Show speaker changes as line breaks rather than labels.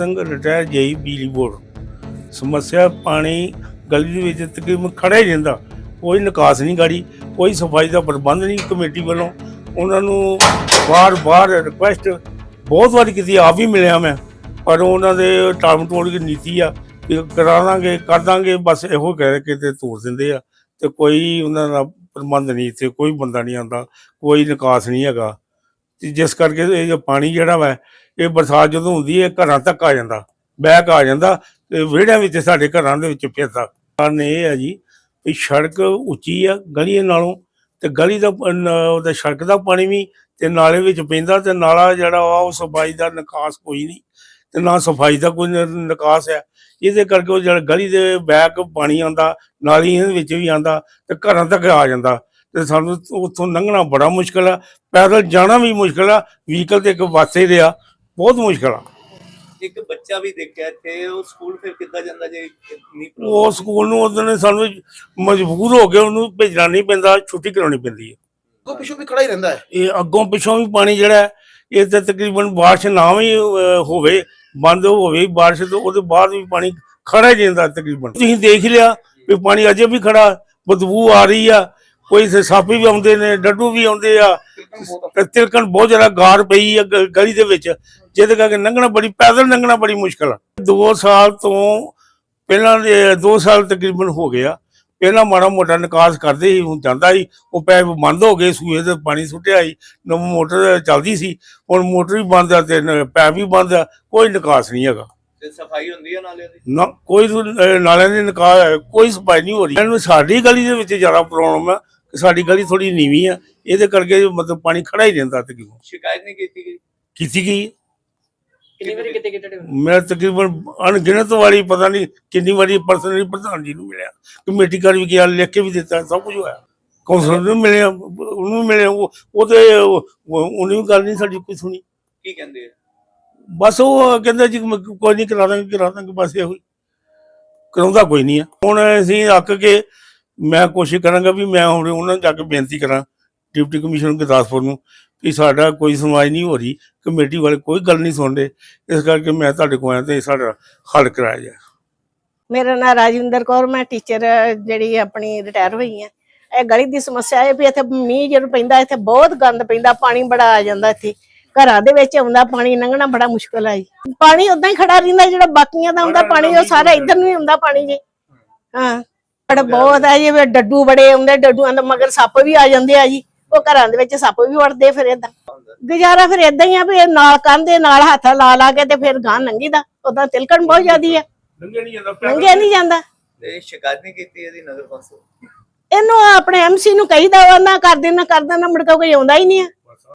Singh retire ਜਈ ਬਿਜਲੀ board ਸਮੱਸਿਆ ਪਾਣੀ ਗਲੀ ਦੇ ਵਿੱਚ ਤਕਰੀਬਨ ਖੜਾ ਹੀ ਰਹਿੰਦਾ। ਕੋਈ ਨਿਕਾਸ ਨਹੀਂ ਗਾੜੀ, ਕੋਈ ਸਫ਼ਾਈ ਦਾ ਪ੍ਰਬੰਧ ਨਹੀਂ ਕਮੇਟੀ ਵੱਲੋਂ। ਉਹਨਾਂ ਨੂੰ ਬਾਰ-ਬਾਰ ਰਿਕੁਐਸਟ ਬਹੁਤ ਵਾਰੀ ਕੀਤੀ, ਆਪ ਵੀ ਮਿਲਿਆ ਮੈਂ। ਪਰ ਉਹਨਾਂ ਦੇ ਟਾਲਮ ਟੋਲ ਦੀ ਨੀਤੀ ਆ ਕਿ ਕਰਾ ਦਾਂਗੇ ਕਰ ਦਾਂਗੇ ਬਸ ਇਹੋ ਕਹਿ ਕੇ ਤੇ ਤੋੜ ਦਿੰਦੇ ਆ। ਤੇ ਕੋਈ ਉਹਨਾਂ ਦਾ ਪ੍ਰਬੰਧ ਨਹੀਂ, ਇੱਥੇ ਕੋਈ ਬੰਦਾ ਨਹੀਂ ਆਉਂਦਾ, ਕੋਈ ਨਿਕਾਸ ਨਹੀਂ ਹੈਗਾ। ਤੇ ਜਿਸ ਕਰਕੇ ਇਹ ਜੋ ਪਾਣੀ ਜਿਹੜਾ ਵਾ, ਇਹ ਬਰਸਾਤ ਜਦੋਂ ਹੁੰਦੀ ਹੈ ਘਰਾਂ ਤੱਕ ਆ ਜਾਂਦਾ ਬੈਕ ਆ ਜਾਂਦਾ ਤੇ ਵਿਹੜਿਆਂ ਵਿੱਚ ਸਾਡੇ ਘਰਾਂ ਦੇ ਵਿੱਚ ਫਿਰਦਾ। ਕਾਰਨ ਇਹ ਹੈ ਜੀ ਵੀ ਸੜਕ ਉੱਚੀ ਆ ਗਲੀ ਨਾਲੋਂ ਤੇ ਗਲੀ ਦਾ ਉਹਦਾ ਸੜਕ ਦਾ ਪਾਣੀ ਵੀ ਤੇ ਨਾਲੇ ਵਿੱਚ ਪੈਂਦਾ ਤੇ ਨਾਲਾ ਜਿਹੜਾ ਵਾ, ਉਹ ਸਫ਼ਾਈ ਦਾ ਨਿਕਾਸ ਕੋਈ ਨਹੀਂ ਤੇ ਨਾ ਸਫ਼ਾਈ ਦਾ ਕੋਈ ਨਿਕਾਸ ਹੈ। ਇਹਦੇ ਕਰਕੇ ਉਹ ਜਿਹੜਾ ਗਲੀ ਦੇ ਬੈਕ ਪਾਣੀ ਆਉਂਦਾ, ਨਾਲੀਆਂ ਦੇ ਵਿੱਚ ਵੀ ਆਉਂਦਾ ਤੇ ਘਰਾਂ ਤੱਕ ਆ ਜਾਂਦਾ। ਤੇ ਸਾਨੂੰ ਉੱਥੋਂ ਲੰਘਣਾ ਬੜਾ ਮੁਸ਼ਕਲ ਆ ਪੈਦਲ ਜਾਣਾ ਵੀ ਮੁਸ਼ਕਲ ਆ ਵਹੀਕਲ ਤੇ ਇੱਕ ਵਾਸੇ ਰਿਹਾ ਬਹੁਤ ਮੁਸ਼ਕਲ ਆ।
ਇੱਕ ਬੱਚਾ ਵੀ ਦੇਖਿਆ ਇੱਥੇ ਉਹ ਸਕੂਲ ਫਿਰ ਕਿੱਦਾਂ ਜਾਂਦਾ ਜੇ ਨਹੀਂ
ਉਹ ਸਕੂਲ ਨੂੰ ਉਹਨੇ ਸਾਨੂੰ ਮਜਬੂਰ ਹੋ ਕੇ ਉਹਨੂੰ ਭੇਜਣਾ ਨਹੀਂ ਪੈਂਦਾ ਛੁੱਟੀ ਕਰਾਉਣੀ ਪੈਂਦੀ ਹੈ
ਕੋ ਪਿੱਛੋਂ ਵੀ ਖੜਾ ਹੀ ਰਹਿੰਦਾ ਹੈ।
ਇਹ ਅੱਗੋਂ ਪਿੱਛੋਂ ਵੀ ਪਾਣੀ ਜਿਹੜਾ ਇਹ ਤੇ ਤਕਰੀਬਨ ਬਾਰਿਸ਼ ਨਾ ਵੀ ਹੋਵੇ ਬੰਦ ਹੋਵੇ ਬਾਰਿਸ਼ ਤੋਂ ਉਹਦੇ ਬਾਅਦ ਵੀ ਪਾਣੀ ਖੜਾ ਹੀ ਰਹਿੰਦਾ ਤਕਰੀਬਨ। ਤੁਸੀਂ ਦੇਖ ਲਿਆ ਵੀ ਪਾਣੀ ਅਜੇ ਵੀ ਖੜਾ ਬਦਬੂ ਆ ਰਹੀ ਆ ਕੋਈ ਸੇ ਸੱਪ ਵੀ ਆਉਂਦੇ ਨੇ ਡੱਡੂ ਵੀ ਆਉਂਦੇ ਆ। ਤਿਲਕਣ ਬਹੁਤ ਜ਼ਿਆਦਾ ਗਾਰ ਪਈ ਆ ਗ- ਗਲੀ ਦੇ ਵਿੱਚ। ਜਿਹਦੇ ਕਰਕੇ ਲੰਘਣਾ ਬੜੀ ਪੈਦਲ ਲੰਘਣਾ ਬੜੀ ਮੁਸ਼ਕਲ ਆ। 2 ਸਾਲ ਤੋਂ ਪਹਿਲਾਂ ਦੇ 2 ਸਾਲ ਤਕਰੀਬਨ ਹੋ ਗਿਆ। ਪਹਿਲਾਂ ਮਾੜਾ ਮੋਟਾ ਨਿਕਾਸ ਕਰਦੇ ਸੀ ਹੁਣ ਜਾਂਦਾ ਸੀ। ਉਹ ਪੈਪ ਬੰਦ ਹੋ ਗਏ ਸੂਏ ਤੇ ਪਾਣੀ ਸੁੱਟਿਆ ਸੀ। ਨਵੀਂ ਮੋਟਰ ਚੱਲਦੀ ਸੀ। ਹੁਣ ਮੋਟਰ ਵੀ ਬੰਦ ਆ ਤੇ ਨ- ਪੈਪ ਵੀ ਬੰਦ ਆ। ਕੋਈ ਨਿਕਾਸ ਨਹੀਂ ਹੈਗਾ।
ਤੇ ਸਫ਼ਾਈ ਹੁੰਦੀ ਹੈ ਨਾਲਿਆਂ ਦੀ?
ਨਾ ਕੋਈ ਸੁ- ਅਹ ਨਾਲਿਆਂ ਦੀ ਨਿਕਾਸ ਕੋਈ ਸਫ਼ਾਈ ਨਹੀਂ ਹੋ ਰਹੀ। ਇਹਨੂੰ ਸਾਡੀ ਗਲੀ ਦੇ ਵਿੱਚ ਜ਼ਿਆਦਾ ਪ੍ਰੋਬਲਮ ਆ। ਕਿ ਸਾਡੀ ਗਲੀ ਥੋੜੀ ਨੀਵੀਂ ਆ ਇਹਦੇ ਕਰਕੇ ਮਤਲਬ ਪਾਣੀ ਖੜਾ ਹੀ ਰਹਿੰਦਾ ਤਕਰੀਬਨ
ਸ਼ਿਕਾਇਤ ਨਹੀਂ ਕੀਤੀ ਗਈ?
ਕੀਤੀ ਗਈ।
ਕਿੰਨੀ ਵਾਰੀ ਕਿਤੇ ਕਿਤੇ
ਮੈਂ ਤਕਰੀਬਨ ਅਣਗਿਣਤ ਵਾਰੀ ਪਤਾ ਨਹੀਂ ਕਿੰਨੀ ਵਾਰੀ ਪਰਸਨਲੀ ਪ੍ਰਧਾਨ ਜੀ ਨੂੰ ਮਿਲਿਆ ਕਮੇਟੀ ਕਰ ਵੀ ਗਿਆ ਲਿਖ ਕੇ ਵੀ ਦਿੱਤਾ ਸਭ ਕੁਝ ਹੋਇਆ। ਕੌਂਸਲਰ ਨੂੰ ਮਿਲਿਆ ਉਹਨੂੰ ਮਿਲਿਆ ਉਹ ਉਹਦੇ ਉਹਨੇ ਵੀ ਗੱਲ ਨਹੀਂ ਸਾਡੀ ਕੋਈ ਸੁਣੀ।
ਕੀ ਕਹਿੰਦੇ ਆ?
ਬਸ ਉਹ ਕਹਿੰਦਾ ਜੀ ਕੋਈ ਨਹੀਂ ਕਰਾ ਦਾਂਗੇ ਕਰਾ ਦਾਂਗੇ ਬਸ ਇਹੋ ਹੀ। ਕਰਾਉਂਦਾ ਕੋਈ ਨਹੀਂ ਆ। ਹੁਣ ਅਸੀਂ ਅੱਕ ਕੇ ਮੈਂ ਕੋਸ਼ਿਸ਼ ਕਰਾਂਗਾ ਵੀ ਮੈਂ ਹੁਣ ਉਹਨਾਂ ਨੂੰ ਜਾ ਕੇ ਬੇਨਤੀ ਕਰਾਂ ਡਿਪਟੀ ਕਮਿਸ਼ਨਰ ਗੁਰਦਾਸਪੁਰ ਨੂੰ ਕਿ ਸਾਡਾ ਕੋਈ ਸੁਣਵਾਈ ਨਹੀਂ ਹੋ ਰਹੀ ਕਮੇਟੀ ਵਾਲੇ ਕੋਈ ਗੱਲ ਨਹੀਂ ਸੁਣਦੇ ਇਸ ਕਰਕੇ ਮੈਂ ਤੁਹਾਡੇ ਕੋਲ ਆਇਆ ਤੇ ਸਾਡਾ ਹੱਲ ਕਰਾਇਆ ਜਾਏ।
ਮੇਰਾ ਨਾਮ ਰਾਜਿੰਦਰ ਕੌਰ ਮੈਂ ਟੀਚਰ ਜਿਹੜੀ ਆਪਣੀ ਰਿਟਾਇਰ ਹੋਈ ਆ। ਇਹ ਗਲੀ ਦੀ ਸਮੱਸਿਆ ਹੈ ਵੀ ਇੱਥੇ ਮੀਂਹ ਜਦੋਂ ਪੈਂਦਾ ਇੱਥੇ ਬਹੁਤ ਗੰਦ ਪੈਂਦਾ ਪਾਣੀ ਬੜਾ ਆ ਜਾਂਦਾ ਇੱਥੇ। ਘਰਾਂ ਦੇ ਵਿੱਚ ਆਉਂਦਾ ਪਾਣੀ ਲੰਘਣਾ ਬੜਾ ਮੁਸ਼ਕਲ ਆ ਜੀ। ਪਾਣੀ ਉਦਾਂ ਹੀ ਖੜਾ ਰਹਿੰਦਾ ਜਿਹੜਾ ਬਾਕੀਆਂ ਦਾ ਆਉਂਦਾ ਪਾਣੀ ਉਹ ਸਾਰਾ ਇੱਧਰ ਨੂੰ ਹੀ ਆਉਂਦਾ ਪਾਣੀ ਜੀ। ਹਾਂ। ਬੜਾ ਬਹੁਤ ਆ ਜੀ ਵੀ ਡੱਡੂ ਬੜੇ ਆਉਂਦੇ ਡੱਡੂਆਂ ਦਾ ਮਗਰ ਸੱਪ ਵੀ ਆ ਜਾਂਦੇ ਆ ਜੀ। ਉਹ ਘਰਾਂ ਦੇ ਵਿੱਚ ਸੱਪ ਵੀ ਵੜਦੇ ਫਿਰ ਏਦਾਂ। ਗੁਜ਼ਾਰਾ ਫਿਰ ਏਦਾਂ ਹੀ ਆ ਵੀ ਇਹ ਨਾਲ ਕੰਧੇ ਨਾਲ ਹੱਥ ਲਾ ਲਾ ਕੇ ਤੇ ਫਿਰ ਗਾਂ ਲੰਘੀਦਾ ਉਦਾਂ ਤਿਲਕਣ ਬਹੁਤ ਜ਼ਿਆਦੀ ਆ।
ਲੰਘਿਆ ਨਹੀਂ ਜਾਂਦਾ
ਲੰਘਿਆ ਨਹੀਂ ਜਾਂਦਾ।
ਤੇ ਸ਼ਿਕਾਇਤ ਨਹੀਂ ਕੀਤੀ ਇਹਦੀ ਨਗਰ ਕੌਂਸਲ।
ਇਹਨੂੰ ਆਪਣੇ ਐਮਸੀ ਨੂੰ ਕਹੀਦਾ ਵਾ ਨਾ ਕਰ ਦੇਣਾ ਕਰ ਦੇਣਾ ਮੁੜ ਕੇ ਕੋਈ ਆਉਂਦਾ ਹੀ ਨਹੀਂ ਆ।